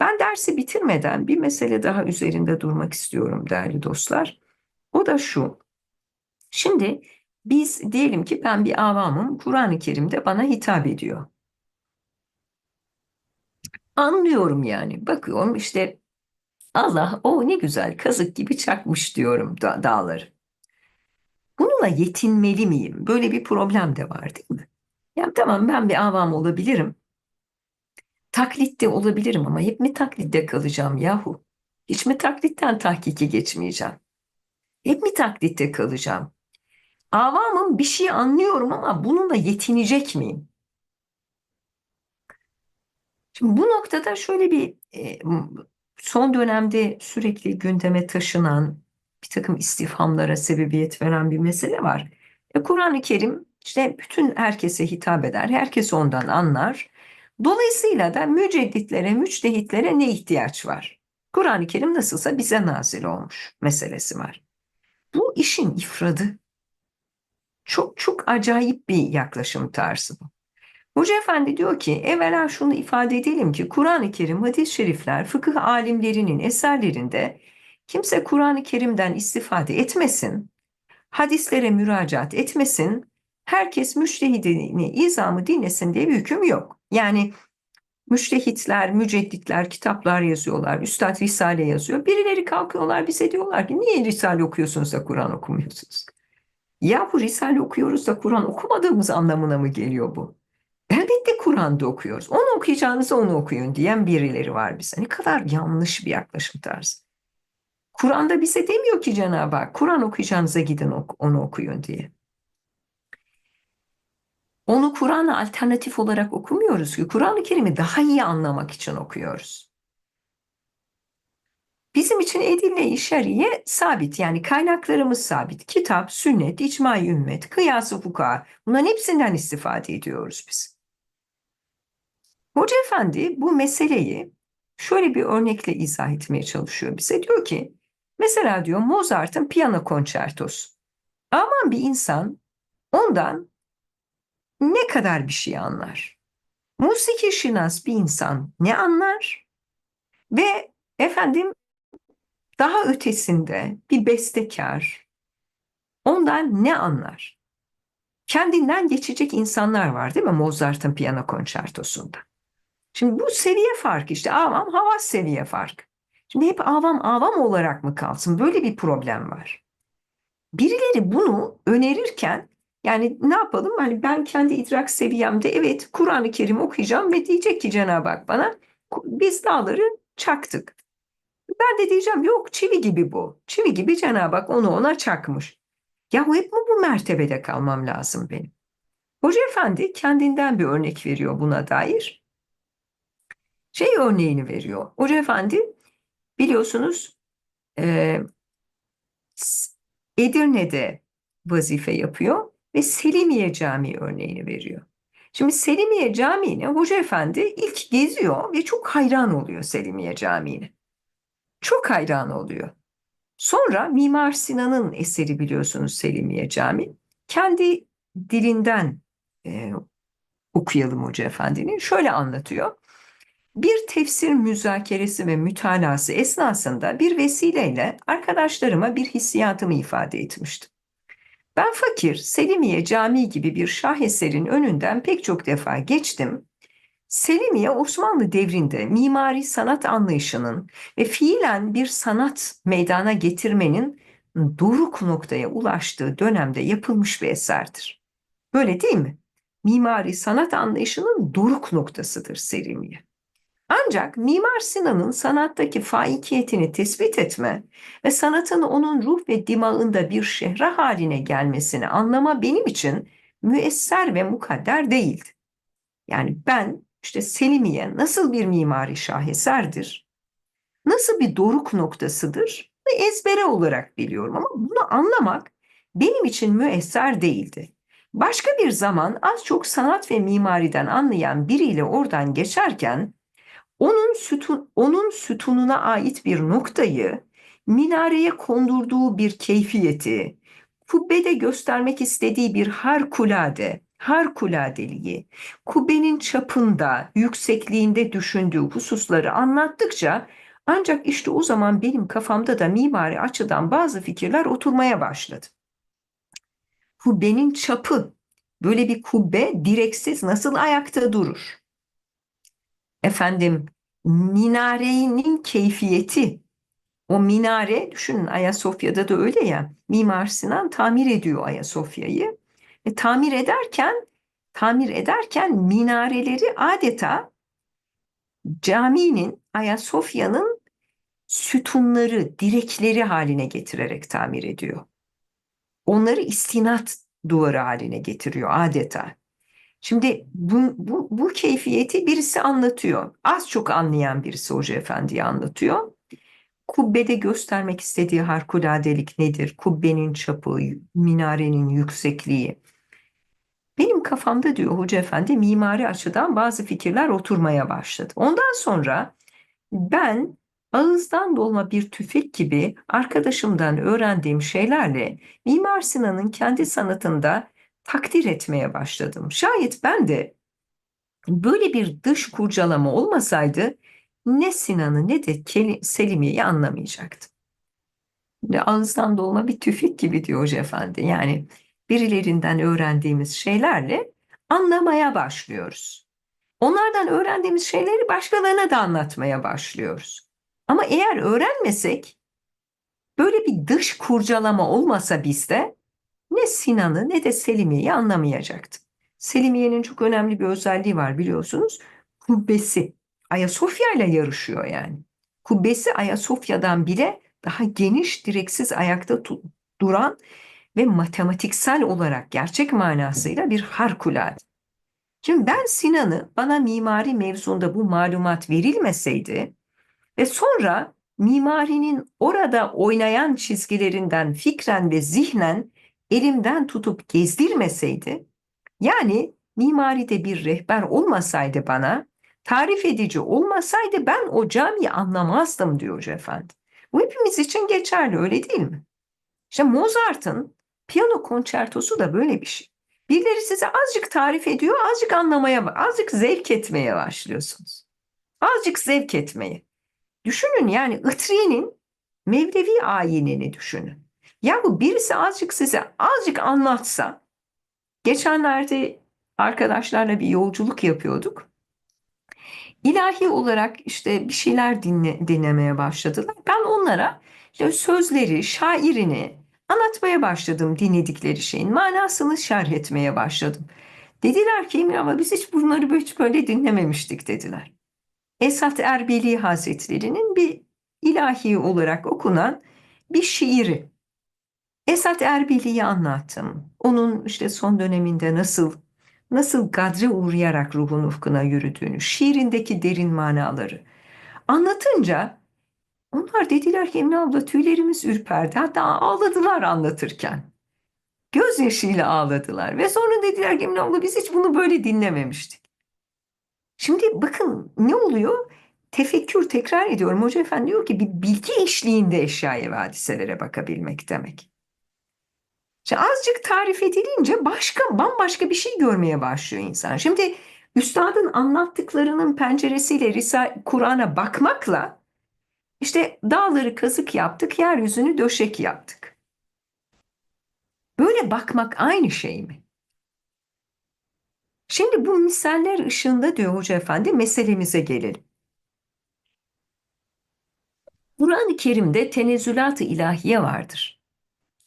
Ben dersi bitirmeden bir mesele daha üzerinde durmak istiyorum değerli dostlar. O da şu. Şimdi biz diyelim ki ben bir avamım, Kur'an-ı Kerim'de bana hitap ediyor. Anlıyorum yani. Bakıyorum işte Allah o ne güzel kazık gibi çakmış diyorum da dağları. Bununla yetinmeli miyim? Böyle bir problem de var değil mi? Yani tamam ben bir avam olabilirim. Taklitte olabilirim ama hep mi taklitte kalacağım yahu? Hiç mi taklitten tahkike geçmeyeceğim? Hep mi taklitte kalacağım? Avamım bir şey anlıyorum ama bununla yetinecek miyim? Şimdi bu noktada şöyle bir e, son dönemde sürekli gündeme taşınan bir takım istifhamlara sebebiyet veren bir mesele var. E, Kur'an-ı Kerim işte bütün herkese hitap eder, herkes ondan anlar. Dolayısıyla da mücedditlere, müçtehitlere ne ihtiyaç var? Kur'an-ı Kerim nasılsa bize nazil olmuş meselesi var. Bu işin ifradı. Çok çok acayip bir yaklaşım tarzı bu. Hoca Efendi diyor ki evvela şunu ifade edelim ki Kur'an-ı Kerim, hadis-i şerifler, fıkıh alimlerinin eserlerinde kimse Kur'an-ı Kerim'den istifade etmesin, hadislere müracaat etmesin, herkes müştehidini, izamı dinlesin diye bir hüküm yok. Yani müştehitler, mücedditler kitaplar yazıyorlar, Üstad Risale yazıyor. Birileri kalkıyorlar bize diyorlar ki niye Risale okuyorsunuz da Kur'an okumuyorsunuz? Ya bu Risale okuyoruz da Kur'an okumadığımız anlamına mı geliyor bu? Elbette Kur'an'da okuyoruz. Onu okuyacağınızı onu okuyun diyen birileri var bize. Ne kadar yanlış bir yaklaşım tarzı. Kur'an'da bize demiyor ki Cenab-ı Hak Kur'an okuyacağınıza gidin onu okuyun diye. Onu Kur'an'a alternatif olarak okumuyoruz ki Kur'an-ı Kerim'i daha iyi anlamak için okuyoruz. Bizim için edille-i şeriye sabit yani kaynaklarımız sabit. Kitap, sünnet, icma-i ümmet, kıyas-ı fuka bunların hepsinden istifade ediyoruz biz. Hoca Efendi bu meseleyi şöyle bir örnekle izah etmeye çalışıyor bize. Diyor ki mesela diyor Mozart'ın piyano konçertosu. Aman bir insan ondan ne kadar bir şey anlar? Musiki şinas bir insan ne anlar? Ve efendim daha ötesinde bir bestekar ondan ne anlar? Kendinden geçecek insanlar var değil mi Mozart'ın piyano konçertosunda? Şimdi bu seviye farkı işte avam havas seviye farkı. Şimdi hep avam avam olarak mı kalsın? Böyle bir problem var. Birileri bunu önerirken yani ne yapalım? Hani ben kendi idrak seviyemde evet Kur'an-ı Kerim okuyacağım ve diyecek ki Cenab-ı Hak bana biz dağları çaktık. Ben de diyeceğim yok çivi gibi bu. Çivi gibi Cenab-ı Hak onu ona çakmış. Ya hep mi bu mertebede kalmam lazım benim? Hoca Efendi kendinden bir örnek veriyor buna dair. Şey örneğini veriyor. Hoca Efendi biliyorsunuz e, Edirne'de vazife yapıyor ve Selimiye Camii örneğini veriyor. Şimdi Selimiye Camii'ne Hoca Efendi ilk geziyor ve çok hayran oluyor Selimiye Camii'ne. Çok hayran oluyor. Sonra Mimar Sinan'ın eseri biliyorsunuz Selimiye Camii. Kendi dilinden e, okuyalım Hoca Efendi'nin. Şöyle anlatıyor. Bir tefsir müzakeresi ve mütalası esnasında bir vesileyle arkadaşlarıma bir hissiyatımı ifade etmiştim. Ben fakir, Selimiye Camii gibi bir şaheserin önünden pek çok defa geçtim. Selimiye Osmanlı devrinde mimari sanat anlayışının ve fiilen bir sanat meydana getirmenin doruk noktaya ulaştığı dönemde yapılmış bir eserdir. Böyle değil mi? Mimari sanat anlayışının doruk noktasıdır Selimiye. Ancak Mimar Sinan'ın sanattaki faikiyetini tespit etme ve sanatın onun ruh ve dimağında bir şehre haline gelmesini anlama benim için müesser ve mukadder değildi. Yani ben işte Selimiye nasıl bir mimari şaheserdir, nasıl bir doruk noktasıdır ve ezbere olarak biliyorum ama bunu anlamak benim için müesser değildi. Başka bir zaman az çok sanat ve mimariden anlayan biriyle oradan geçerken onun sütun, onun sütununa ait bir noktayı minareye kondurduğu bir keyfiyeti, kubbede göstermek istediği bir harikulade harikuladeliği, kubbenin çapında, yüksekliğinde düşündüğü hususları anlattıkça ancak işte o zaman benim kafamda da mimari açıdan bazı fikirler oturmaya başladı. Kubbenin çapı, böyle bir kubbe direksiz nasıl ayakta durur? Efendim, minarenin keyfiyeti, o minare, düşünün Ayasofya'da da öyle ya, Mimar Sinan tamir ediyor Ayasofya'yı. E, tamir ederken, tamir ederken minareleri adeta caminin, Ayasofya'nın sütunları, direkleri haline getirerek tamir ediyor. Onları istinat duvarı haline getiriyor adeta. Şimdi bu, bu, bu keyfiyeti birisi anlatıyor. Az çok anlayan birisi Hoca Efendi'ye anlatıyor. Kubbede göstermek istediği harikuladelik nedir? Kubbenin çapı, minarenin yüksekliği. Benim kafamda diyor Hoca Efendi mimari açıdan bazı fikirler oturmaya başladı. Ondan sonra ben ağızdan dolma bir tüfek gibi arkadaşımdan öğrendiğim şeylerle Mimar Sinan'ın kendi sanatında takdir etmeye başladım. Şayet ben de böyle bir dış kurcalama olmasaydı ne Sinan'ı ne de Selimiye'yi anlamayacaktım. Ağızdan dolma bir tüfek gibi diyor Hoca Efendi. Yani birilerinden öğrendiğimiz şeylerle anlamaya başlıyoruz. Onlardan öğrendiğimiz şeyleri başkalarına da anlatmaya başlıyoruz. Ama eğer öğrenmesek, böyle bir dış kurcalama olmasa bizde Sinan'ı ne de Selimiye'yi anlamayacaktım. Selimiye'nin çok önemli bir özelliği var biliyorsunuz. Kubbesi. Ayasofya ile yarışıyor yani. Kubbesi Ayasofya'dan bile daha geniş direksiz ayakta duran ve matematiksel olarak gerçek manasıyla bir harikulade. Şimdi ben Sinan'ı bana mimari mevzunda bu malumat verilmeseydi ve sonra mimarinin orada oynayan çizgilerinden fikren ve zihnen elimden tutup gezdirmeseydi, yani mimaride bir rehber olmasaydı bana, tarif edici olmasaydı ben o camiyi anlamazdım diyor Hoca Efendi. Bu hepimiz için geçerli öyle değil mi? İşte Mozart'ın piyano konçertosu da böyle bir şey. Birileri size azıcık tarif ediyor, azıcık anlamaya, azıcık zevk etmeye başlıyorsunuz. Azıcık zevk etmeye. Düşünün yani Itriye'nin Mevlevi ayinini düşünün. Ya bu birisi azıcık size azıcık anlatsa, geçenlerde arkadaşlarla bir yolculuk yapıyorduk. İlahi olarak işte bir şeyler dinle, dinlemeye başladılar. Ben onlara işte sözleri, şairini anlatmaya başladım dinledikleri şeyin. Manasını şerh etmeye başladım. Dediler ki Emir ama biz hiç bunları hiç böyle dinlememiştik dediler. Esat Erbili Hazretleri'nin bir ilahi olarak okunan bir şiiri. Esat Erbili'yi anlattım. Onun işte son döneminde nasıl nasıl gadre uğrayarak ruhun ufkuna yürüdüğünü, şiirindeki derin manaları. Anlatınca onlar dediler ki Emine abla tüylerimiz ürperdi. Hatta ağladılar anlatırken. Gözyaşıyla ağladılar. Ve sonra dediler ki Emine abla biz hiç bunu böyle dinlememiştik. Şimdi bakın ne oluyor? Tefekkür tekrar ediyorum. Hoca Efendi diyor ki bir bilgi eşliğinde eşyaya ve hadiselere bakabilmek demek. İşte azıcık tarif edilince başka bambaşka bir şey görmeye başlıyor insan. Şimdi üstadın anlattıklarının penceresiyle Kur'an'a bakmakla işte dağları kazık yaptık, yeryüzünü döşek yaptık. Böyle bakmak aynı şey mi? Şimdi bu misaller ışığında diyor Hoca Efendi meselemize gelelim. Kur'an-ı Kerim'de tenezzülat-ı ilahiye vardır.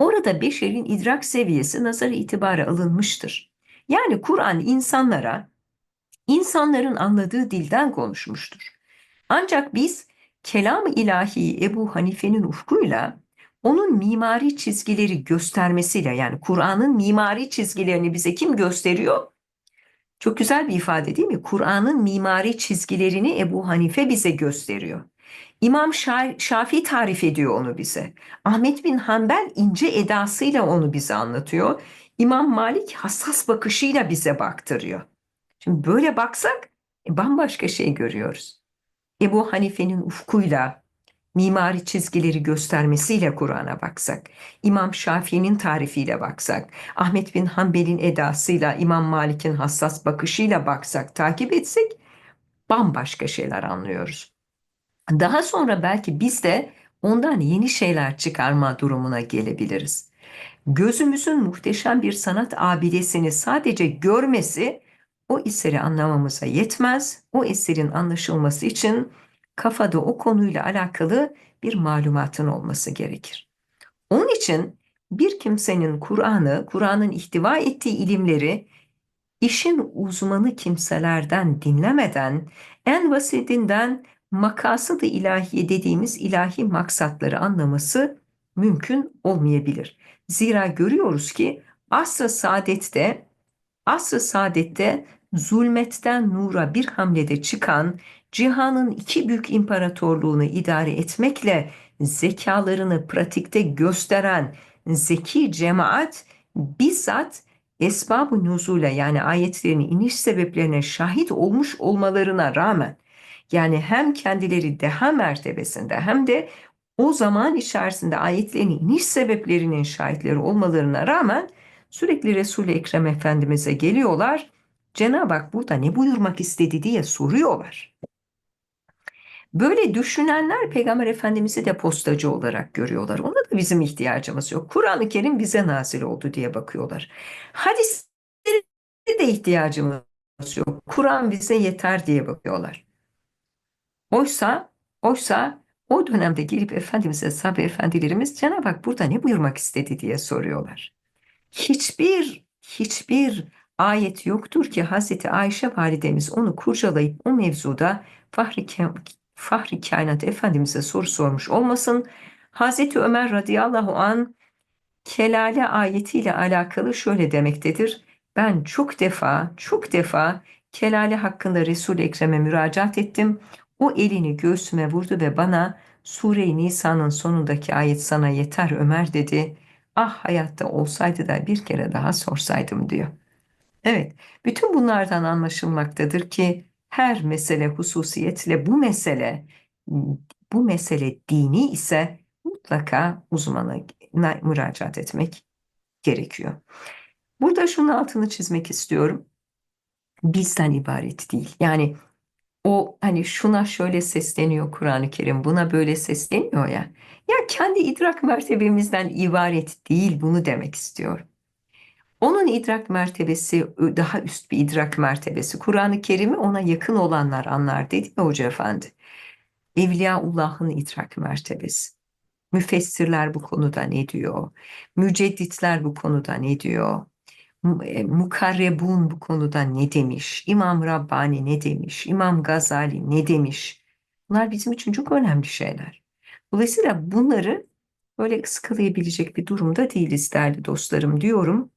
Orada beşerin idrak seviyesi nazar itibara alınmıştır. Yani Kur'an insanlara, insanların anladığı dilden konuşmuştur. Ancak biz kelam-ı ilahi Ebu Hanife'nin ufkuyla onun mimari çizgileri göstermesiyle yani Kur'an'ın mimari çizgilerini bize kim gösteriyor? Çok güzel bir ifade değil mi? Kur'an'ın mimari çizgilerini Ebu Hanife bize gösteriyor. İmam Şafii tarif ediyor onu bize. Ahmet bin Hanbel ince edasıyla onu bize anlatıyor. İmam Malik hassas bakışıyla bize baktırıyor. Şimdi böyle baksak e, bambaşka şey görüyoruz. Ebu Hanife'nin ufkuyla, mimari çizgileri göstermesiyle Kur'an'a baksak, İmam Şafii'nin tarifiyle baksak, Ahmet bin Hanbel'in edasıyla, İmam Malik'in hassas bakışıyla baksak, takip etsek bambaşka şeyler anlıyoruz. Daha sonra belki biz de ondan yeni şeyler çıkarma durumuna gelebiliriz. Gözümüzün muhteşem bir sanat abidesini sadece görmesi o eseri anlamamıza yetmez. O eserin anlaşılması için kafada o konuyla alakalı bir malumatın olması gerekir. Onun için bir kimsenin Kur'an'ı, Kur'an'ın ihtiva ettiği ilimleri işin uzmanı kimselerden dinlemeden en basitinden makasıd-ı ilahiye dediğimiz ilahi maksatları anlaması mümkün olmayabilir. Zira görüyoruz ki asr-ı saadette asr-ı saadette zulmetten nura bir hamlede çıkan cihanın iki büyük imparatorluğunu idare etmekle zekalarını pratikte gösteren zeki cemaat bizzat esbab-ı nuzule yani ayetlerin iniş sebeplerine şahit olmuş olmalarına rağmen yani hem kendileri deha mertebesinde hem de o zaman içerisinde ayetlerin iniş sebeplerinin şahitleri olmalarına rağmen sürekli Resul-i Ekrem Efendimiz'e geliyorlar. Cenab-ı Hak burada ne buyurmak istedi diye soruyorlar. Böyle düşünenler Peygamber Efendimiz'i de postacı olarak görüyorlar. Ona da bizim ihtiyacımız yok. Kur'an-ı Kerim bize nazil oldu diye bakıyorlar. Hadislere de ihtiyacımız yok. Kur'an bize yeter diye bakıyorlar. Oysa, oysa o dönemde gelip Efendimiz'e sahabe efendilerimiz Cenab-ı Hak burada ne buyurmak istedi diye soruyorlar. Hiçbir, hiçbir ayet yoktur ki Hazreti Ayşe validemiz onu kurcalayıp o mevzuda Fahri, Fahri Kainat Efendimiz'e soru sormuş olmasın. Hazreti Ömer radıyallahu an Kelale ayetiyle alakalı şöyle demektedir. Ben çok defa, çok defa Kelale hakkında Resul-i Ekrem'e müracaat ettim. O elini göğsüme vurdu ve bana Sure-i Nisa'nın sonundaki ayet sana yeter Ömer dedi. Ah hayatta olsaydı da bir kere daha sorsaydım diyor. Evet, bütün bunlardan anlaşılmaktadır ki her mesele hususiyetle bu mesele bu mesele dini ise mutlaka uzmana müracaat etmek gerekiyor. Burada şunun altını çizmek istiyorum. Bizden ibaret değil. Yani o hani şuna şöyle sesleniyor Kur'an-ı Kerim, buna böyle sesleniyor ya. Ya kendi idrak mertebemizden ibaret değil bunu demek istiyorum. Onun idrak mertebesi daha üst bir idrak mertebesi. Kur'an-ı Kerim'i ona yakın olanlar anlar dedi ya Hoca Efendi. Evliyaullah'ın idrak mertebesi. Müfessirler bu konuda ne diyor? Mücedditler bu konuda ne diyor? E, Mukarrebun bu konuda ne demiş? İmam Rabbani ne demiş? İmam Gazali ne demiş? Bunlar bizim için çok önemli şeyler. Dolayısıyla bunları böyle ıskalayabilecek bir durumda değiliz değerli dostlarım diyorum.